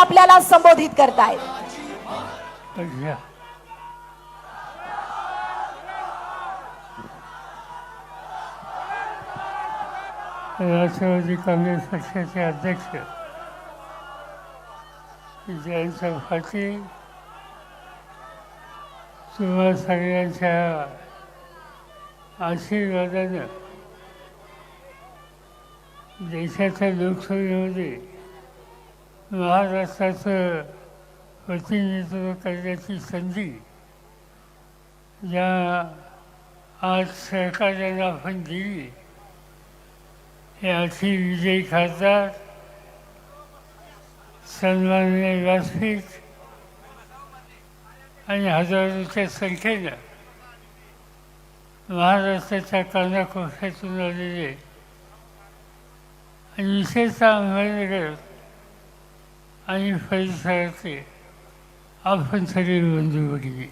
आपल्याला संबोधित करतायत राष्ट्रवादी काँग्रेस पक्षाचे अध्यक्ष जयंत पाटील तुम्हा सगळ्यांच्या आशीर्वादानं देशाच्या लोकसभेमध्ये महाराष्ट्राचं प्रतिनिधित्व करण्याची संधी ज्या आज सरकारला आपण दिली हे अति विजयी खासदार सन्माननीय व्यासपीठ आणि हजारोच्या संख्येनं महाराष्ट्राच्या कानाकोपऱ्यातून आलेले आणि विशेषतः अहमदनगर आणि परिसरातले आपण सगळे बंधू भगिनी.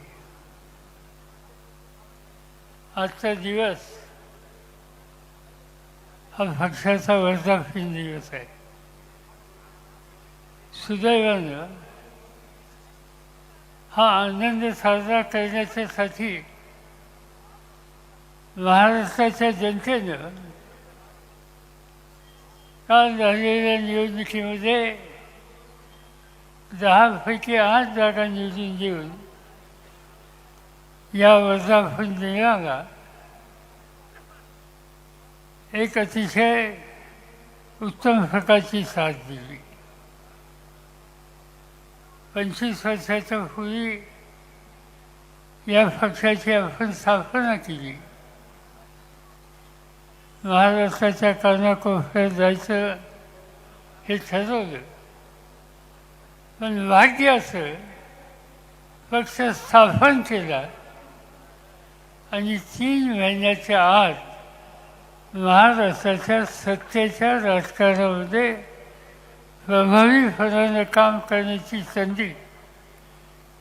आजचा दिवस हा पक्षाचा वर्धापन दिवस आहे. सुदैवानं हा आनंद साजरा करण्याच्यासाठी महाराष्ट्राच्या जनतेनं काल झालेल्या निवडणुकीमध्ये दहापैकी आठ जागा निवडून देऊन या वर्धापन दिनाला एक अतिशय उत्तम प्रकारची साथ दिली. पंचवीस वर्षाच्या पूर्वी या पक्षाची आपण स्थापना केली. महाराष्ट्राच्या कानाकोपऱ्यात जायचं हे ठरवलं. पण भाग्य असं पक्ष स्थापन केला. आणि तीन महिन्याच्या आत महाराष्ट्राच्या सत्तेच्या राजकारणामध्ये प्रभावीपणानं काम करण्याची संधी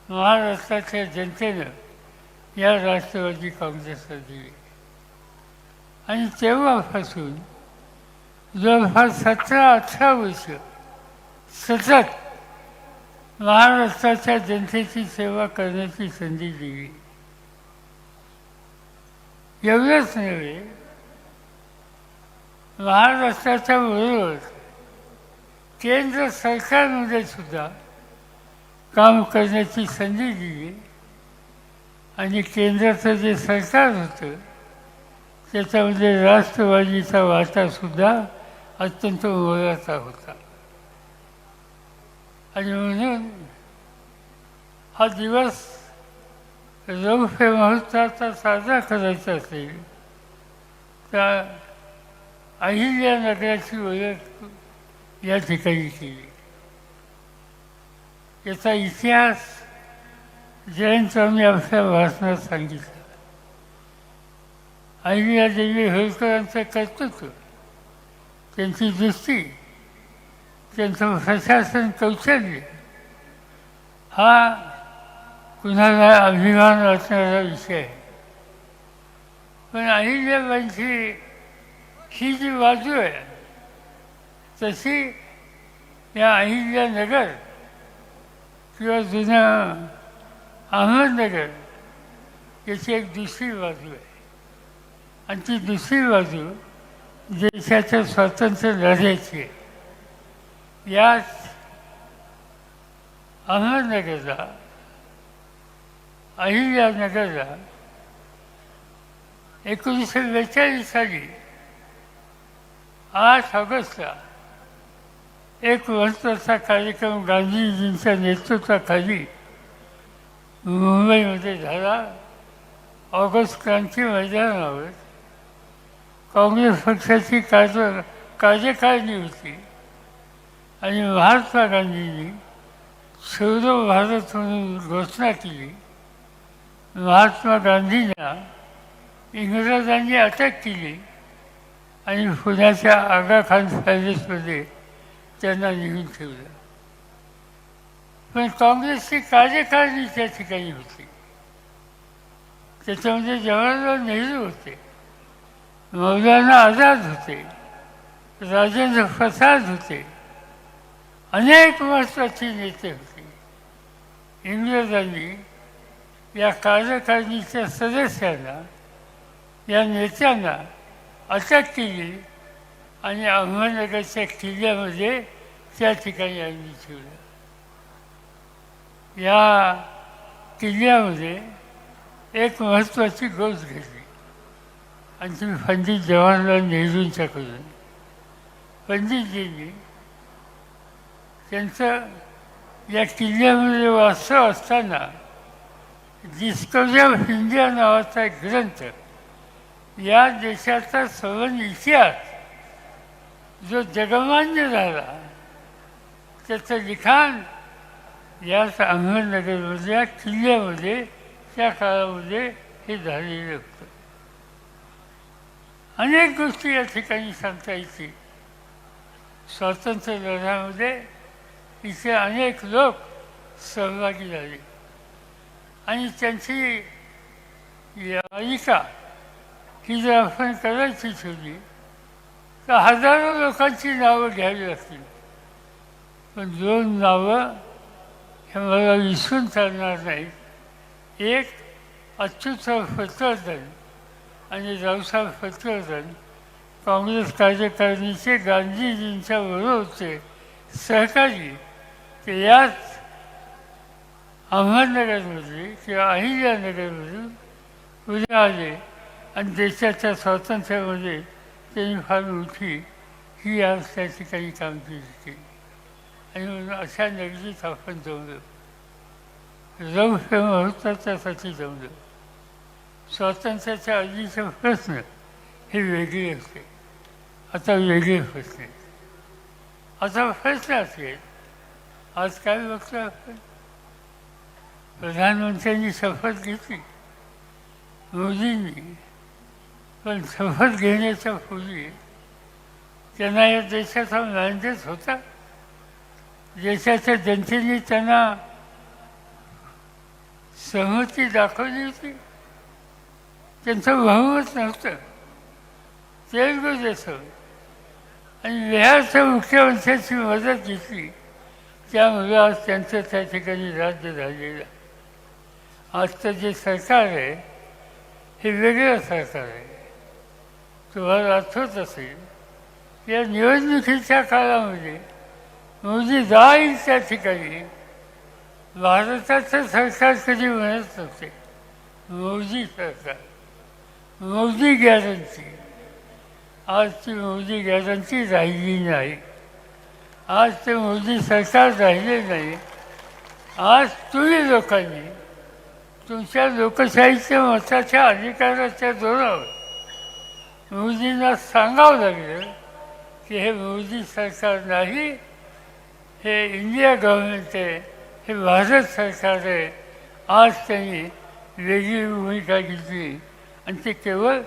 महाराष्ट्राच्या जनतेनं या राष्ट्रवादी काँग्रेसला दिली. आणि तेव्हापासून जवळपास सतरा अठरा वर्ष सतत महाराष्ट्राच्या जनतेची सेवा करण्याची संधी दिली. एवढंच नव्हे महाराष्ट्राच्या बरोबर केंद्र सरकारमध्ये सुद्धा काम करण्याची संधी दिली आणि केंद्राचं जे सरकार होतं त्याच्यामध्ये राष्ट्रवादीचा वाटासुद्धा अत्यंत मोलाचा होता. आणि म्हणून हा दिवस रौप्य महोत्सवाचा साजरा करायचा असेल तर अहिल्यानगराची ओळख या ठिकाणी केली याचा इतिहास जयंतरावने आपल्या भाषणात सांगितला. अहिल्यादेवी होळकरांचं कर्तृत्व त्यांची दृष्टी त्यांचं प्रशासन कौशल्य. हा कुणाला अभिमान वाटणारा विषय. आहे पण अहिल्याबाईंची ही जी बाजू आहे तशी या अहिल्यानगर किंवा जुनं अहमदनगर याची एक दुसरी बाजू आहे. आणि ती दुसरी बाजू देशाच्या स्वातंत्र्य लढ्याची आहे. याच अहमदनगरचा अहिल्यानगरला एकोणीसशे बेचाळीस साली आठ ऑगस्टला एक महत्त्वाचा कार्यक्रम गांधीजींच्या नेतृत्वाखाली मुंबईमध्ये झाला ऑगस्ट क्रांती मैदानावर काँग्रेस पक्षाची कार्य कार्यकारिणी होती आणि महात्मा गांधींनी छोडो भारत म्हणून घोषणा केली. महात्मा गांधींना इंग्रजांनी अटक केली आणि पुण्याच्या आगा खान पॅलेसमध्ये त्यांना लिहून ठेवलं. पण काँग्रेसची कार्यकारिणी त्या ठिकाणी होती. त्याच्यामध्ये जवाहरलाल नेहरू होते. मौलाना आझाद होते. राजेंद्र प्रसाद होते. अनेक महत्त्वाची नेते होते. इंग्रजांनी या कार्यकारिणीच्या सदस्यांना या नेत्यांना अटक केली आणि अहमदनगरच्या किल्ल्यामध्ये त्या ठिकाणी आणून ठेवलं या किल्ल्यामध्ये एक महत्त्वाची गोष्ट घडली. आणि तुम्ही पंडित जवाहरलाल नेहरूंच्याकडून. पंडितजींनी त्यांचं या किल्ल्यामध्ये वास्तव असताना डिस्कवरी ऑफ इंडिया नावाचा एक ग्रंथ या देशाचा सवन इतिहास जो जगमान्य झाला त्याचं लिखाण याच अहमदनगरमधल्या किल्ल्यामध्ये त्या काळामध्ये हे झालेलं होतं. अनेक गोष्टी या ठिकाणी सांगता येतील. स्वातंत्र्य लढ्यामध्ये इथे अनेक लोक सहभागी झाले. आणि त्यांची यायिका ही जर आपण करायची ठेवली तर हजारो लोकांची नावं घ्यावी लागतील. पण दोन नावं हे मला विसरून चालणार नाहीत. एक अच्युतराव फतवर्धन आणि रावसाहेब फतवर्धन काँग्रेस कार्यकारिणीचे गांधीजींच्या बरोबरचे सहकारी की याच अहमदनगरमध्ये किंवा अहिल्यानगरमधून उद्या आले आणि देशाच्या स्वातंत्र्यामध्ये त्यांनी फार मोठी ही आज त्या ठिकाणी कामगिरी केली. आणि म्हणून अशा नगरीत आपण जमलो हे महत्त्वाच्यासाठी जमलो स्वातंत्र्याच्या आधीचे प्रश्न हे वेगळे असते आता वेगळे प्रश्न आता प्रश्न असेल आज काय बघतो आपण प्रधानमंत्र्यांनी शपथ घेतली. मोदींनी. पण शपथ घेण्याच्या पूर्वी त्यांना या देशाचा मॅन्डेट होता. देशाच्या जनतेने त्यांना सहमती दाखवली होती. त्यांचं बहुमत नव्हतं. तेलगू देश आणि बिहारच्या मुख्यमंत्र्यांची मदत घेतली. त्यामुळे आज त्यांचं त्या ठिकाणी राज्य झालेलं आजचं जे सरकार आहे हे वेगळं सरकार आहे. तुम्हाला आठवत असेल या निवडणुकीच्या काळामध्ये मोदी जाईल त्या ठिकाणी. भारताचं सरकार कधी म्हणत नव्हते. मोदी सरकार. मोदी गॅरंटी. आज ती मोदी गॅरंटी राहिली नाही. आज ते मोदी सरकार राहिले नाही आज तुम्ही लोकांनी तुमच्या लोकशाहीच्या मताच्या अधिकाराच्या जोरावर मोदींना सांगावं लागलं की हे मोदी सरकार नाही हे इंडिया गव्हर्नमेंट आहे हे भारत सरकार आहे. आज त्यांनी वेगळी भूमिका घेतली आणि ते केवळ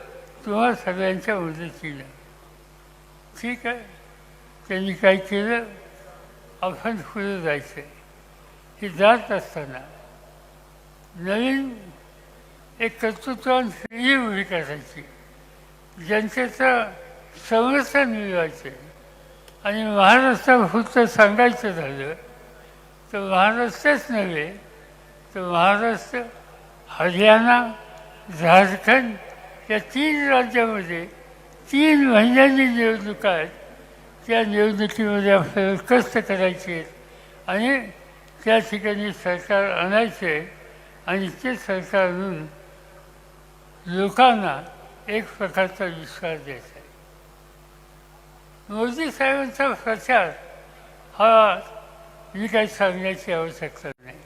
तुम्हा सगळ्यांच्या मदतीला ठीक आहे? त्यांनी काय केलं? आपण पुढे जायचं. हे जात असताना नवीन एक कर्तृत्वान वेगळी उभी करायची. जनतेचं संरक्षण मिळवायचं आणि महाराष्ट्रापुरत सांगायचं झालं तर महाराष्ट्रच नव्हे तर महाराष्ट्र हरियाणा झारखंड या तीन राज्यामध्ये तीन महिन्यांनी निवडणुका आहेत. त्या निवडणुकीमध्ये आपल्याला कष्ट करायचे आहेत आणि त्या ठिकाणी सरकार आणायचे आणि ते सरकार आणून लोकांना एक प्रकारचा विश्वास द्यायचा आहे. मोदी साहेबांचा प्रचार हा मी काही सांगण्याची आवश्यकता नाही.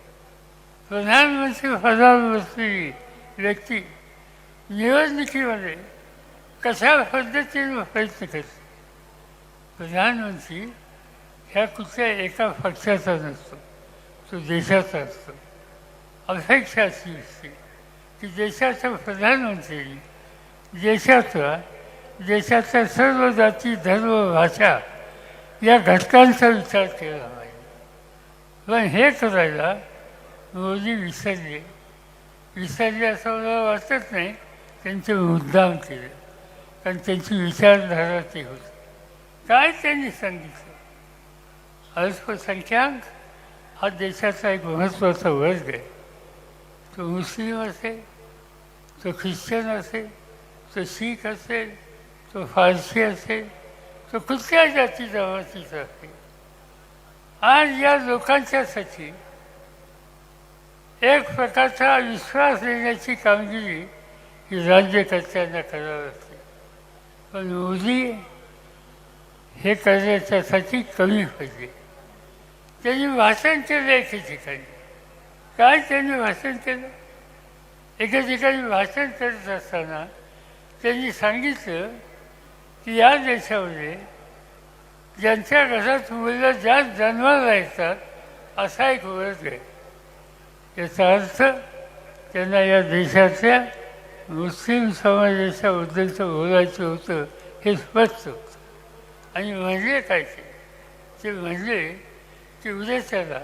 प्रधानमंत्री पदावर बसलेली व्यक्ती निवडणुकीमध्ये कशा पद्धतीने प्रयत्न करते प्रधानमंत्री ह्या कुठल्या एका पक्षाचा नसतो तो देशाचा असतो. अपेक्षा अशी असते. की देशाच्या प्रधानमंत्र्यांनी देशाचा देशाच्या सर्व जाती धर्म भाषा या घटकांचा विचार केला पाहिजे. पण हे करायला मोदी विसरले. विसरले असं मला वाटत नाही. त्यांचे मुद्दाम केलं. कारण त्यांची विचारधारा ते होती. काय त्यांनी सांगितलं? अल्पसंख्याक हा देशाचा एक महत्त्वाचा वर्ग आहे. तो मुस्लिम असेल तो ख्रिश्चन असेल तो शीख असेल तो फारसी असेल तो कुठल्या जाती जमातीचा असेल? आज या लोकांच्यासाठी एक प्रकारचा विश्वास देण्याची कामगिरी ही राज्यकर्त्यांना करावी लागते. पण मोदी हे करण्याच्यासाठी कमी पाहिजे. त्यांनी वाचन केलं एके ठिकाणी. काय त्यांनी वाचन केलं? एका ठिकाणी वाचन करत असताना त्यांनी सांगितलं की या देशामध्ये ज्यांच्या घरात मुलं जास्त जन्माला येतात असा एक वर्ग आहे. याचा अर्थ त्यांना या देशातल्या मुस्लिम समाजाच्याबद्दलचं बोलायचं होतं हे स्पष्ट होतं. आणि म्हणजे काय ते? म्हणजे की उद्या त्याला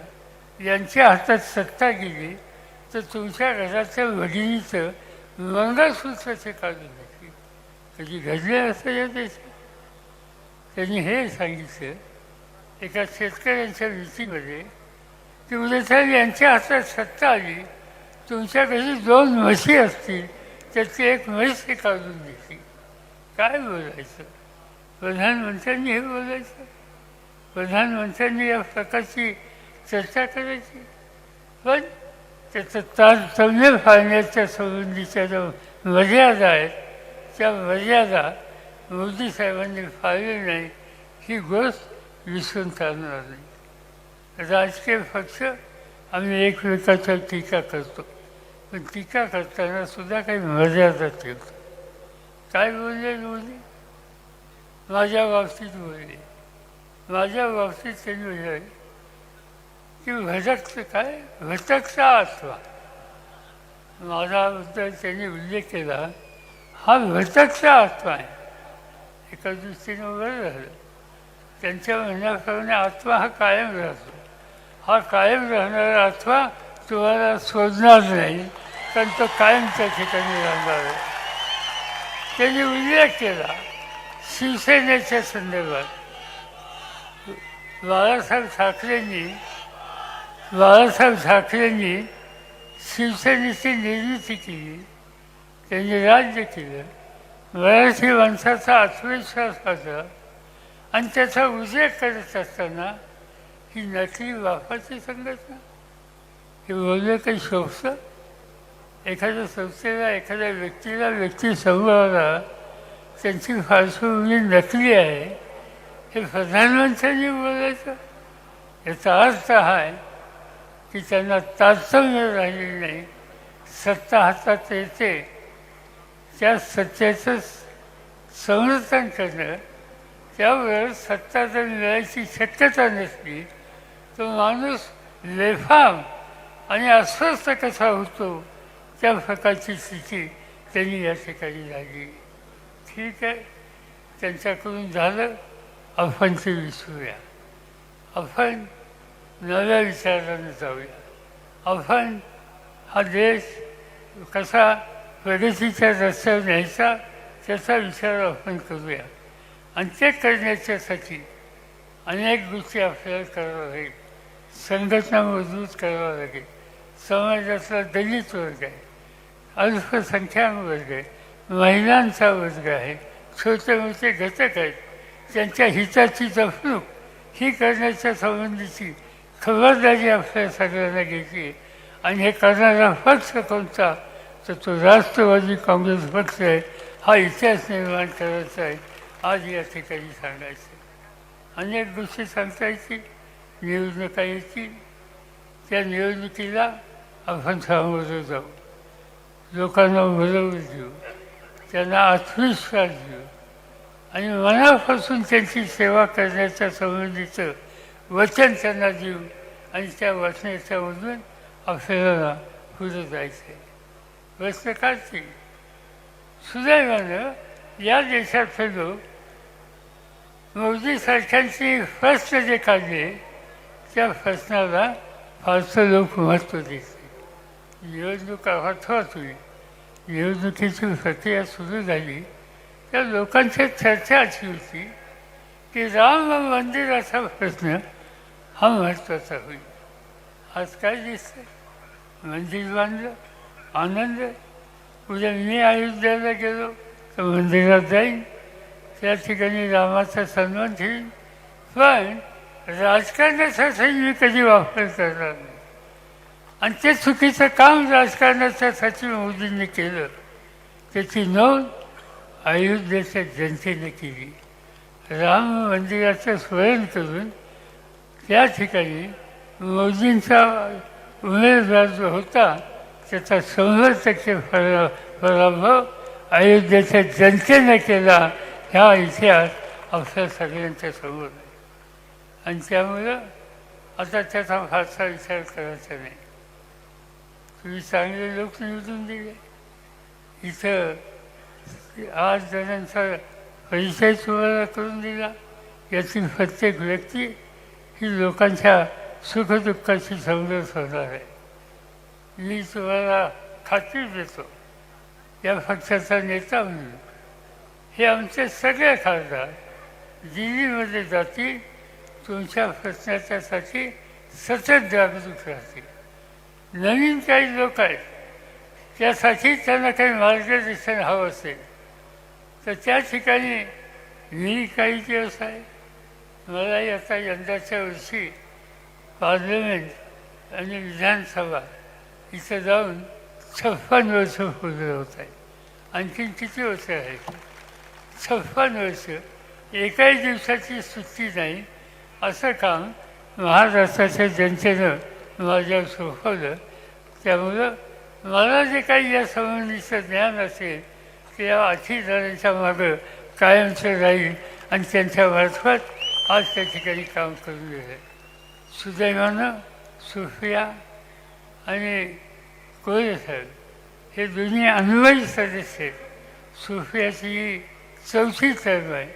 यांच्या हातात सत्ता गेली तर तुमच्या घराच्या वडिलीचं मंगळसूत्र ते काढून घेतली कधी घडले असं या देशात? त्यांनी हे सांगितलं एका शेतकऱ्यांच्या मीटिंगमध्ये की उद्या साहेब यांच्या हातात सत्ता आली तुमच्या घरी दोन म्हशी असतील त्याची एक म्हशी काढून घेतली काय बोलायचं? प्रधानमंत्र्यांनी हे बोलायचं. प्रधानमंत्र्यांनी या प्रकारची चर्चा करायची. पण त्याचं तारतम्य फाळण्याच्या संबंधीच्या ज्या मर्यादा आहेत त्या मर्यादा मोदी साहेबांनी फाळली नाही ही गोष्ट विसरून चालणार नाही. राजकीय पक्ष आम्ही एकमेकाच्या टीका करतो. पण टीका करताना सुद्धा काही मर्यादा ठेवतो. काय बोलले मोदी? माझ्या बाबतीत बोलले. माझ्या बाबतीत त्यांनी बोलले की भटकचं काय? भटकचा आत्मा माझ्याबद्दल त्यांनी उल्लेख केला हा भटकचा आत्मा आहे. एका दृष्टीने बरं झालं. त्यांच्या म्हणण्याप्रमाणे आत्मा हा कायम राहतो. हा कायम राहणारा आत्मा तुम्हाला शोधणार नाही कारण तो कायम त्या ठिकाणी राहणार आहे. त्यांनी उल्लेख केला शिवसेनेच्या संदर्भात बाळासाहेब ठाकरेंनी बाळासाहेब ठाकरेंनी शिवसेनेची निर्मिती केली त्यांनी राज्य केलं मराठी माणसाचा आत्मविश्वास होता आणि त्याचा उल्लेख करत असताना ही नकली बापाची संघटना हे बोलणं काही शोभतं एखाद्या संस्थेला एखाद्या व्यक्तीला व्यक्ती समूहाला त्यांची पार्श्वभूमी नकली आहे. हे प्रधानमंत्र्यांनी बोलायचं? याचा अर्थ हा आहे की त्यांना तारतम्य राहिलेलं नाही. सत्ता हातात येते. त्या सत्तेचं संरक्षण करणं त्यावर सत्ता जर मिळायची शक्यता नसली तो माणूस लेफाम आणि अस्वस्थ कसा होतो? त्या प्रकारची स्थिती त्यांनी या ठिकाणी झाली ठीक आहे. त्यांच्याकडून झालं. आपण ते विसरूया. आपण नव्या विचारानं जाऊया. आपण हा देश कसा प्रगतीच्या रस्त्यावर न्यायचा त्याचा विचार आपण करूया. आणि ते करण्याच्यासाठी अनेक गोष्टी आपल्याला कराव्या लागेल. संघटना मजबूत करावं लागेल. समाजातला दलित वर्ग आहे. अल्पसंख्याक वर्ग आहे. महिलांचा वर्ग आहे. छोटे मोठे घटक आहेत. त्यांच्या हिताची जपणूक ही करण्याच्या संबंधीची खबरदारी आपल्या सगळ्यांना घ्यायची आणि हे करणारा पक्ष कोणता? तर तो राष्ट्रवादी काँग्रेस पक्ष आहे. हा इतिहास निर्माण करायचा आहे. आज या ठिकाणी सांगायचं. अनेक गोष्टी सांगता येतील. निवडणुका येतील त्या निवडणुकीला आपण सामोरं जाऊ. लोकांना भरवून घेऊ त्यांना आत्मविश्वास देऊ आणि मनापासून त्यांची सेवा करण्याच्या संबंधीचं वचन त्यांना देऊ आणि त्या वचनाच्या मधून आपल्याला पुढे जायचं आहे काढतील सुदैवानं या देशातले लोक मोदी सरकारचे प्रश्न जे काढले त्या प्रश्नाला फारसं लोक महत्त्व देते निवडणूक होत होईल निवडणुकीची प्रक्रिया सुरू झाली. त्या लोकांची चर्चा अशी होती की राम मंदिराचा प्रश्न हा महत्त्वाचा होईल. आज काय दिसतं मंदिर बांधलं आनंद. उद्या मी अयोध्याला गेलो तर मंदिरात जाईन. त्या ठिकाणी रामाचा सन्मान ठेवीन पण राजकारणासाठी मी कधी वापर करणार नाही? आणि ते चुकीचं काम राजकारणाच्यासाठी मोदींनी केलं. त्याची नोंद अयोध्येच्या जनतेने केली. राम मंदिराचं स्मरण करून त्या ठिकाणी मोदींचा उमेदवार जो होता त्याचा शंभर टक्के परा पराभव अयोध्येच्या जनतेने केला. ह्या इतिहास आपल्या सगळ्यांच्या समोर आहे. आणि त्यामुळं आता त्याचा फारसा विचार करायचा नाही. तुम्ही चांगले लोक निवडून दिले इथं आठ जणांचा परिचय तुम्हाला करून दिला यातील प्रत्येक व्यक्ती ही लोकांच्या सुखदुःखाशी समजत होणार आहे मी तुम्हाला खात्री देतो या पक्षाचा नेता म्हणून हे आमचे सगळे खासदार दिल्लीमध्ये जातील तुमच्या प्रश्नाच्यासाठी सतत जागरूक राहतील नवीन काही लोक आहेत. त्यासाठी त्यांना काही मार्गदर्शन हवं असेल. तर त्या ठिकाणी मी काही दिवस आहे. मलाही आता यंदाच्या वर्षी पार्लमेंट आणि विधानसभा इथं जाऊन छप्पन वर्ष पूर्ण होत आहे आणखीन किती वर्ष आहेत? छप्पन वर्ष. एकाही दिवसाची सुट्टी नाही. असं काम महाराष्ट्राच्या जनतेनं माझ्यावर सोपवलं त्यामुळं मला जे काही या संबंधीचं ज्ञान असेल ते या अतिदारांच्या मागं कायमचं राहील आणि त्यांच्या मार्फत आज त्या ठिकाणी काम करून दिलं सुदैवानं सुफिया आणि कोळे साहेब हे दोन्ही अनुभवी सदस्य आहेत. सुफियाची ही चौथी टर्म आहे.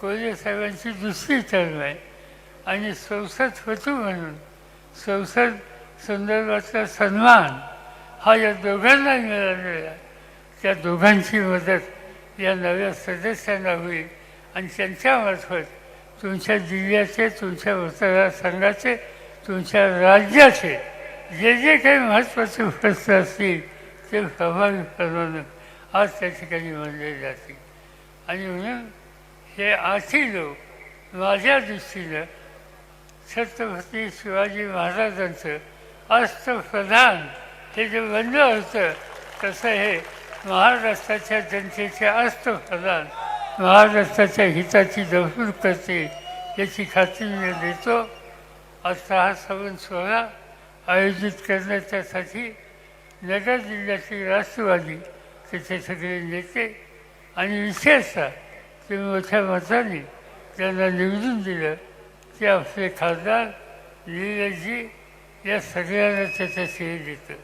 कोल्हे साहेबांची दुसरी टर्म आहे. आणि संसद होतो म्हणून संसद संदर्भातला सन्मान हा या दोघांना मिळालेला त्या दोघांची मदत या नव्या सदस्यांना होईल आणि त्यांच्यामार्फत तुमच्या जिल्ह्याचे तुमच्या मतदारसंघाचे तुमच्या राज्याचे जे जे काही महत्त्वाचे प्रश्न असतील ते प्रभावीपणानं आज त्या ठिकाणी मानले जातील. आणि म्हणून हे आठी लोक माझ्या दृष्टीनं छत्रपती शिवाजी महाराजांचं अष्टप्रधान हे जे बनलं होतं तसं हे महाराष्ट्राच्या जनतेचे अष्टप्रधान महाराष्ट्राच्या हिताची जपून करते याची खात्री मी देतो. असा हा सवन सोहळा आयोजित करण्याच्यासाठी नगर जिल्ह्यातील राष्ट्रवादी तिथे सगळे नेते आणि विशेषतः ते मोठ्या मताने त्यांना निवडून दिलं. ते आपले खासदार निलेशजी या सगळ्यांना त्याचं श्रेय देतं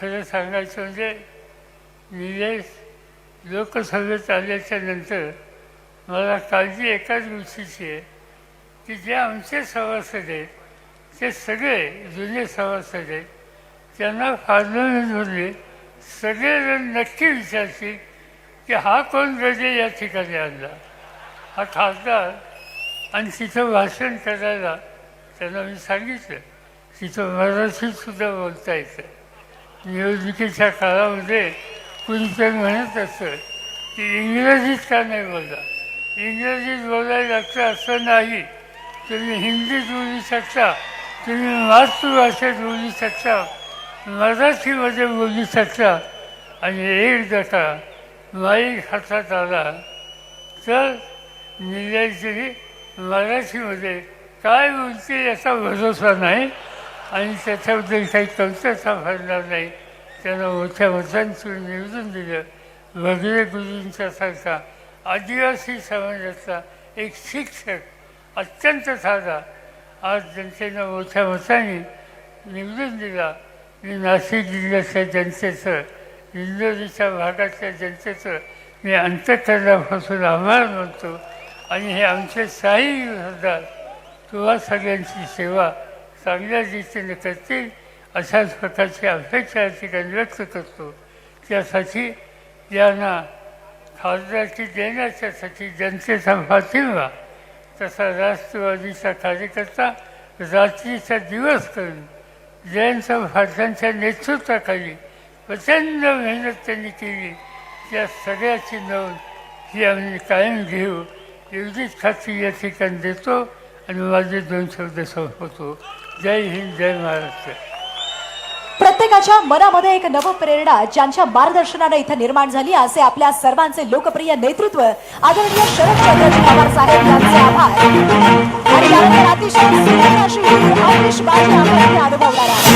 खरं सांगायचं म्हणजे निलेश लोकसभेत आल्याच्यानंतर मला काळजी एकाच गोष्टीची आहे की जे आमचे सभासद आहेत ते सगळे जुने सभासद आहेत त्यांना पार्लमेंटमध्ये सगळेजण नक्की विचारतील की हा कोण गजे या ठिकाणी आणला? हा खासदार आणि तिथं भाषण करायला त्यांना मी सांगितलं तिथं मराठीतसुद्धा बोलता येतं निवडणुकीच्या काळामध्ये कुणीतरी म्हणत असतं की इंग्रजीत का नाही बोला इंग्रजीत बोलायला लागतं असं नाही तुम्ही हिंदीत बोलू शकता तुम्ही मातृभाषेत बोलू शकता मराठीमध्ये बोलू शकता आणि एक का माईक हातात आला तर निलेशजी मराठीमध्ये. काय बोलते याचा भरोसा नाही आणि त्याच्याबद्दल काही कमतरता भरणार नाही. त्यांना मोठ्या मतांतून निवडून दिलं. भगवे गुरूंच्यासारखा आदिवासी समाजाचा एक शिक्षक अत्यंत साधा. आज जनतेनं मोठ्या मताने निवडून दिला. मी नाशिक जिल्ह्याच्या जनतेचं इंदोरीच्या भागातल्या जनतेचं मी अंतकरणापासून आभार मानतो. आणि हे आमचे साई सरदार तुला सगळ्यांची सेवा चांगल्या रीतीने करतील अशाच प्रकारची अपेक्षा ठिकाणी व्यक्त करतो. त्यासाठी यांना खासदारकी देण्याच्यासाठी जनतेचा पाठिंबा तसा राष्ट्रवादीचा कार्यकर्ता रात्रीचा दिवस करून जयंत भारतांच्या नेतृत्वाखाली प्रचंड मेहनत त्यांनी केली. त्या सगळ्याची नोंद ही आम्ही कायम घेऊ. एवढीच खात्री या ठिकाणी देतो आणि माझे दोन शब्द संपवतो. जय हिंद जय महाराष्ट्र. प्रत्येकाच्या मनामध्ये एक नवप्रेरणा ज्यांच्या मार्गदर्शनाने इथं निर्माण झाली असे आपल्या सर्वांचे लोकप्रिय नेतृत्व आदरणीय शरदचंद्रजी पवार साहेब यांचे आभार. आणि यानंतर अतिशय अशी अनुभवणार आहे